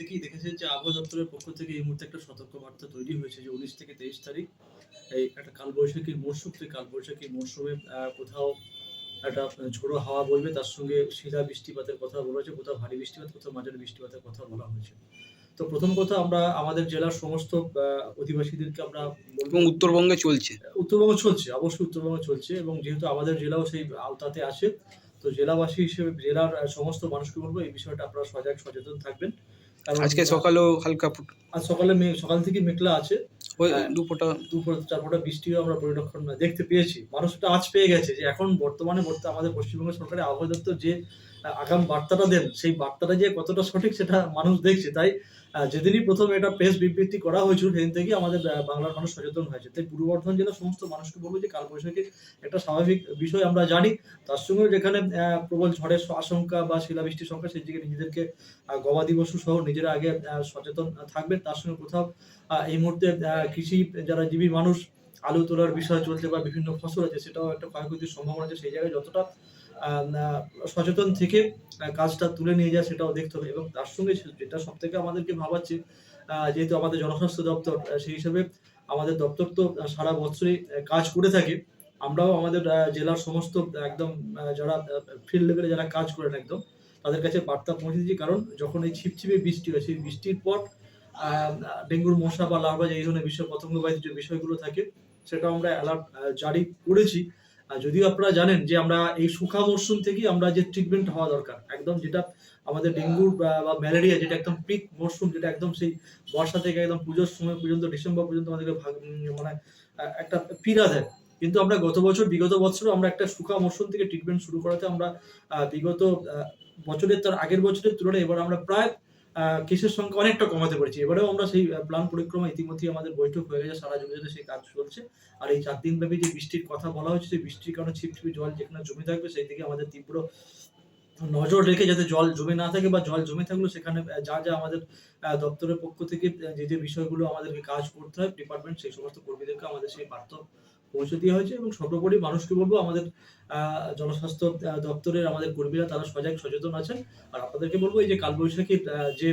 প্রত্যেকেই দেখেছেন যে আবহাওয়া দপ্তরের পক্ষ থেকে এই মুহূর্তে একটা সতর্ক বার্তা তৈরি হয়েছে যে উনিশ থেকে তেইশ তারিখ এই একটা কালবৈশাখীর মরশুম থেকে কালবৈশাখীর মরশুমে কোথাও একটা ঝোড়ো হাওয়া বইবে তার সঙ্গে শিলা বৃষ্টিপাতের কথা বলা হয়েছে কোথাও ভারী বৃষ্টিপাত কোথাও মাঝারি বৃষ্টিপাতের কথা বলা হয়েছে। তো প্রথম কথা আমরা আমাদের জেলার সমস্ত অধিবাসীদেরকে আমরা বলব এবং উত্তরবঙ্গে চলছে। উত্তরবঙ্গ চলছে অবশ্যই উত্তরবঙ্গে চলছে এবং যেহেতু আমাদের জেলাও সেই আওতাতে আছে তো জেলাবাসী হিসেবে জেলার সমস্ত মানুষকে বলব এই বিষয়টা আপনারা সজাগ সচেতন থাকবেন। আজকে সকালেও হালকা ফুট- আজ সকালে সকাল থেকে মেঘলা আছে। ওই দুপুরটা দুপোটা দুপুর চার ফোঁটা বৃষ্টিও আমরা পরিলক্ষণ দেখতে পেয়েছি। মানুষটা আজ পেয়ে গেছে যে এখন বর্তমানে বর্তমানে আমাদের পশ্চিমবঙ্গ সরকারের আবহাওয়া দপ্তর যে আগাম বার্তাটা দেন, সেই বার্তাটা যে কতটা সঠিক সেটা মানুষ দেখছে। তাই যেদিনই প্রথম এটা প্রেস বিবৃতি করা হয়েছিল, সেদিন থেকেই আমাদের বাংলার মানুষ সচেতন হয়েছে। তাই পূর্ব বর্ধমান জেলার সমস্ত মানুষকে বলব যে কালবৈশাখী একটা স্বাভাবিক বিষয় আমরা জানি। তার সঙ্গে যেখানে প্রবল ঝড়ের আশঙ্কা বা শিলাবৃষ্টির সংখ্যা, সেই দিকে নিজেদেরকে গবাদি পশু সহ নিজেরা আগে সচেতন থাকবেন। তার সঙ্গে কোথাও এই মুহূর্তে কৃষি, যারা জীবী মানুষ আলু তোলার বিষয় চলছে বা বিভিন্ন ফসল আছে, সেটাও একটা ক্ষয়ক্ষতির সম্ভাবনা আছে। সেই জায়গায় যতটা সচেতন থেকে কাজটা তুলে নিয়ে যায় সেটাও দেখতে হবে। এবং তার সঙ্গে যেটা সব থেকে আমাদেরকে ভাবাচ্ছে যেহেতু আমাদের জনস্বাস্থ্য দপ্তর সেই হিসেবে আমাদের দপ্তর তো সারা বছরই কাজ করে থাকে। আমরাও আমাদের জেলার সমস্ত, একদম যারা ফিল্ড লেভেলে যারা কাজ করেন একদম, তাদের কাছে বার্তা পৌঁছে দিচ্ছি কারণ যখন এই ছিপছিপে বৃষ্টি হয়, সেই বৃষ্টির পর ডেঙ্গুর মশা বা লার্ভা যে এই ধরনের বিষয় পতঙ্গবাহিত যে বিষয়গুলো থাকে সেটা আমরা অ্যালার্ট জারি করেছি। আর যদিও আপনারা জানেন যে আমরা এই শুখা মরশুম থেকেই আমরা যে ট্রিটমেন্ট হওয়া দরকার, একদম যেটা আমাদের ডেঙ্গুর বা- ম্যালেরিয়া যেটা একদম পিক মরশুম, যেটা একদম সেই বর্ষা থেকে একদম পুজোর সময় পর্যন্ত, ডিসেম্বর পর্যন্ত আমাদেরকে মানে একটা পীড়া দেয়। কিন্তু আমরা গত বছর, বিগত বছর আমরা একটা শুখা মরশুম থেকে ট্রিটমেন্ট শুরু করাতে আমরা বিগত বছরের তার আগের বছরের তুলনায় এবার আমরা প্রায় কেসের সংখ্যা অনেকটা কমাতে পেরেছি। এবারেও আমরা সেই প্ল্যান পরিক্রমা ইতিমধ্যেই আমাদের বৈঠক হয়ে গেছে, সারা জমি সেই কাজ চলছে। আর এই চার দিন ব্যাপী যে বৃষ্টির কথা বলা হচ্ছে সেই বৃষ্টির কারণে ছিপছিপি জল যেখানে জমে থাকবে, সেই দিকে আমাদের তীব্র নজর রেখে যাতে জল জমে না থাকে বা জল জমে থাকলেও সেখানে যা যা আমাদের দপ্তরের পক্ষ থেকে যে যে বিষয়গুলো আমাদেরকে কাজ করতে হয় ডিপার্টমেন্ট সেই সমস্ত কর্মীদেরকে আমাদের সেই বার্তা পৌঁছে দেওয়া হয়েছে এবং সর্বোপরি মানুষকে বলব আমাদের জনস্বাস্থ্য দপ্তরের আমাদের কর্মীরা তারা সজাগ, সচেতন আছেন। আর আপনাদেরকে বলব এই যে কালবৈশাখীর যে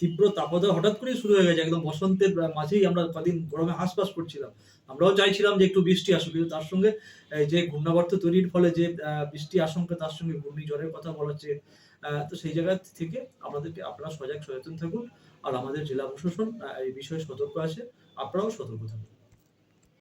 তীব্র তাপদাহ হঠাৎ করেই শুরু হয়ে গেছে, একদম বসন্তের মাঝেই আমরা কদিন গরমে হাসপাস করছিলাম। আমরাও চাইছিলাম যে একটু বৃষ্টি আসুক, কিন্তু তার সঙ্গে যে ঘূর্ণাবর্ত তৈরির ফলে যে বৃষ্টি আশঙ্কা, তার সঙ্গে ঘূর্ণিঝড়ের কথা বলা হচ্ছে তো সেই জায়গা থেকে আমাদেরকে আপনারা সজাগ, সচেতন থাকুন। আর আমাদের জেলা প্রশাসন এই বিষয়ে সতর্ক আছে। আপনারাও সতর্ক থাকুন।